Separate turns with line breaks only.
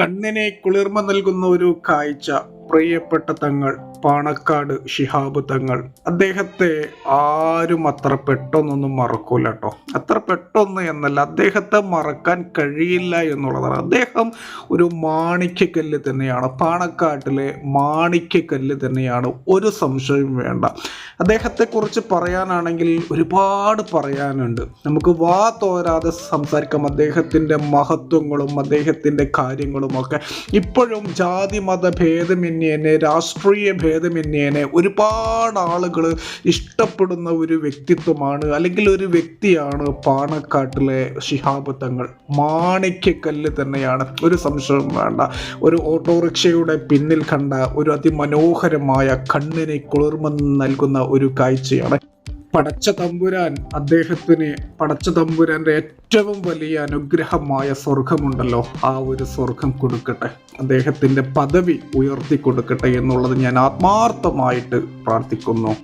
കണ്ണിനെ കുളിർമ നൽകുന്ന ഒരു കാഴ്ച. പ്രിയപ്പെട്ട തങ്ങൾ പാണക്കാട് ഷിഹാബ് തങ്ങൾ. അദ്ദേഹത്തെ ആരും അത്ര പെട്ടെന്നൊന്നും മറക്കൂല കേട്ടോ അത്ര പെട്ടെന്ന് എന്നല്ല അദ്ദേഹത്തെ മറക്കാൻ കഴിയില്ല എന്നുള്ളതാണ്. അദ്ദേഹം ഒരു മാണിക്യക്കല്ല് തന്നെയാണ്. പാണക്കാട്ടിലെ മാണിക്യക്കല്ല് തന്നെയാണ്. ഒരു സംശയവും വേണ്ട. അദ്ദേഹത്തെക്കുറിച്ച് പറയാനാണെങ്കിൽ ഒരുപാട് പറയാനുണ്ട്. നമുക്ക് വാ തോരാതെ സംസാരിക്കാം. അദ്ദേഹത്തിന്റെ മഹത്വങ്ങളും അദ്ദേഹത്തിന്റെ കാര്യങ്ങളുമൊക്കെ. ഇപ്പോഴും ജാതി മത ഭേദമന്യേനെ രാഷ്ട്രീയ ഭേദമന്യേനെ ഒരുപാട് ആളുകൾ ഇഷ്ടപ്പെടുന്ന ഒരു വ്യക്തിത്വമാണ് അല്ലെങ്കിൽ ഒരു വ്യക്തിയാണ് പാണക്കാട്ടിലെ ശിഹാബ് തങ്ങൾ. മാണിക്യക്കല്ല് തന്നെയാണ്. ഒരു സംശയം വേണ്ട. ഒരു ഓട്ടോറിക്ഷയുടെ പിന്നിൽ കണ്ട ഒരു അതിമനോഹരമായ കണ്ണിനെ കുളിർമ നൽകുന്ന ഒരു കാഴ്ചയാണ്. പടച്ച തമ്പുരാൻ അദ്ദേഹത്തിന് പടച്ച തമ്പുരാന്റെ ഏറ്റവും വലിയ അനുഗ്രഹമായ സ്വർഗമുണ്ടല്ലോ. ആ ഒരു സ്വർഗം കൊടുക്കട്ടെ. അദ്ദേഹത്തിന്റെ പദവി ഉയർത്തി കൊടുക്കട്ടെ എന്നുള്ളത് ഞാൻ ആത്മാർത്ഥമായിട്ട് പ്രാർത്ഥിക്കുന്നു.